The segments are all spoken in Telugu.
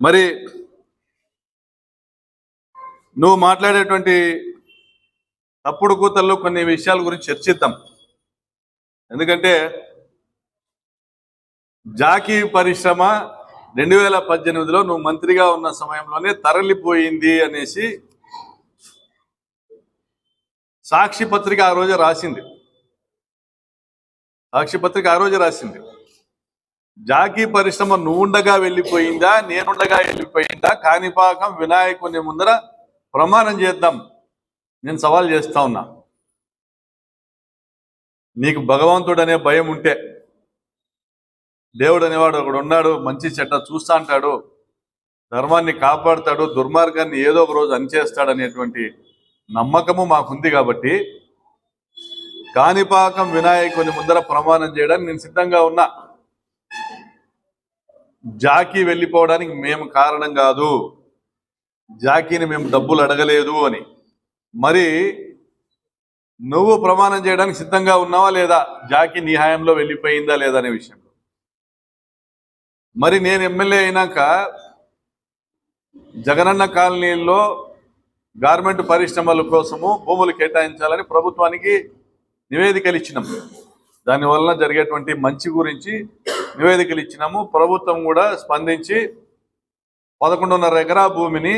మరి నువ్వు మాట్లాడేటువంటి తప్పుడు కూతల్లో కొన్ని విషయాల గురించి చర్చిద్దాం. ఎందుకంటే జాకీ పరిశ్రమ రెండు వేల పద్దెనిమిదిలో నువ్వు మంత్రిగా ఉన్న సమయంలోనే తరలిపోయింది అనేసి సాక్షి పత్రిక ఆ రోజే రాసింది. సాక్షి పత్రిక ఆ రోజే రాసింది. జాకీ పరిశ్రమ నువ్వుండగా వెళ్ళిపోయిందా నేనుండగా వెళ్ళిపోయిందా? కాణిపాకం వినాయకుని ముందర ప్రమాణం చేద్దాం. నేను సవాల్ చేస్తా ఉన్నా. నీకు భగవంతుడు అనే భయం ఉంటే దేవుడు అనేవాడు ఒకడు ఉన్నాడు మంచి చెడ్డ చూస్తా అంటాడు ధర్మాన్ని కాపాడుతాడు దుర్మార్గాన్ని ఏదో ఒక రోజు అనిచేస్తాడు అనేటువంటి నమ్మకము మాకుంది కాబట్టి కాణిపాకం వినాయకుని ముందర ప్రమాణం చేయడానికి నేను సిద్ధంగా ఉన్నా. జాకీ వెళ్ళిపోవడానికి మేము కారణం కాదు. జాకీని మేము డబ్బులు అడగలేదు అని. మరి నువ్వు ప్రమాణం చేయడానికి సిద్ధంగా ఉన్నావా లేదా? జాకీ నీ హాయంలో వెళ్ళిపోయిందా లేదా అనే విషయంలో. మరి నేను ఎమ్మెల్యే అయినాక జగనన్న కాలనీల్లో గార్మెంట్ పరిశ్రమల కోసము భూములు కేటాయించాలని ప్రభుత్వానికి నివేదికలు ఇచ్చినాం. దానివల్ల జరిగేటువంటి మంచి గురించి నివేదికలు ఇచ్చినాము ప్రభుత్వం కూడా స్పందించి పదకొండున్నర ఎకరా భూమిని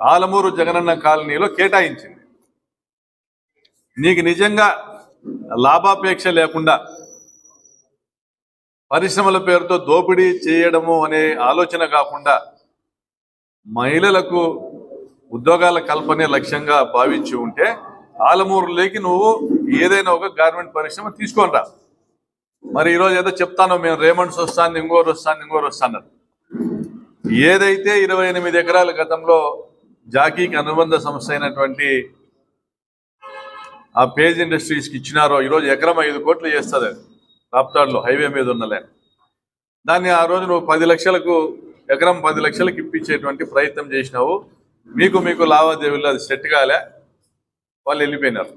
ఆలమూరు జగనన్న కాలనీలో కేటాయించింది. నీకు నిజంగా లాభాపేక్ష లేకుండా పరిశ్రమల పేరుతో దోపిడీ చేయడము అనే ఆలోచన కాకుండా మహిళలకు ఉద్యోగాల కల్పనే లక్ష్యంగా భావించి ఉంటే ఆలమూరులోకి నువ్వు ఏదైనా ఒక గార్మెంట్ పరిశ్రమ తీసుకొని రా. మరి ఈరోజు ఏదో చెప్తాను మేము రేమండ్స్ వస్తాను ఇంకోరు వస్తాను ఇంకోరు వస్తాను ఏదైతే ఇరవై ఎనిమిది ఎకరాల గతంలో జాకీకి అనుబంధ సంస్థ అయినటువంటి ఆ పేజ్ ఇండస్ట్రీస్కి ఇచ్చినారో ఈరోజు ఎకరం ఐదు కోట్లు చేస్తుంది అది. రాప్తాడులో హైవే మీద ఉన్న ల్యాండ్. దాన్ని ఆ రోజు నువ్వు పది లక్షలకు ఎకరం పది లక్షలకు ఇప్పించేటువంటి ప్రయత్నం చేసినావు. మీకు మీకు లావాదేవీలు అది సెట్ కాలే. వాళ్ళు వెళ్ళిపోయినారు.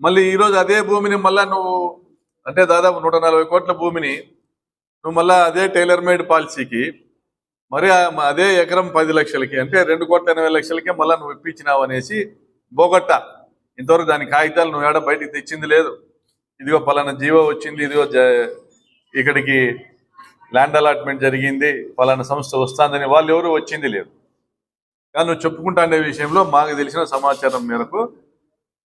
మళ్ళీ ఈరోజు అదే భూమిని మళ్ళీ నువ్వు అంటే దాదాపు నూట నలభై కోట్ల భూమిని నువ్వు మళ్ళా అదే టైలర్ మేడ్ పాలసీకి మరి అదే ఎకరం పది లక్షలకి అంటే రెండు కోట్ల ఎనభై లక్షలకే మళ్ళీ నువ్వు ఇప్పించినావు అనేసి బోగొట్ట. ఇంతవరకు దాని కాగితాలు నువ్వు ఏడ బయటికి తెచ్చింది లేదు. ఇదిగో పలానా జీవో వచ్చింది ఇదిగో ఇక్కడికి ల్యాండ్ అలాట్మెంట్ జరిగింది పలానా సంస్థ వస్తుందని వాళ్ళు ఎవరు వచ్చింది లేదు. కానీ నువ్వు చెప్పుకుంటా అనే విషయంలో మాకు తెలిసిన సమాచారం మేరకు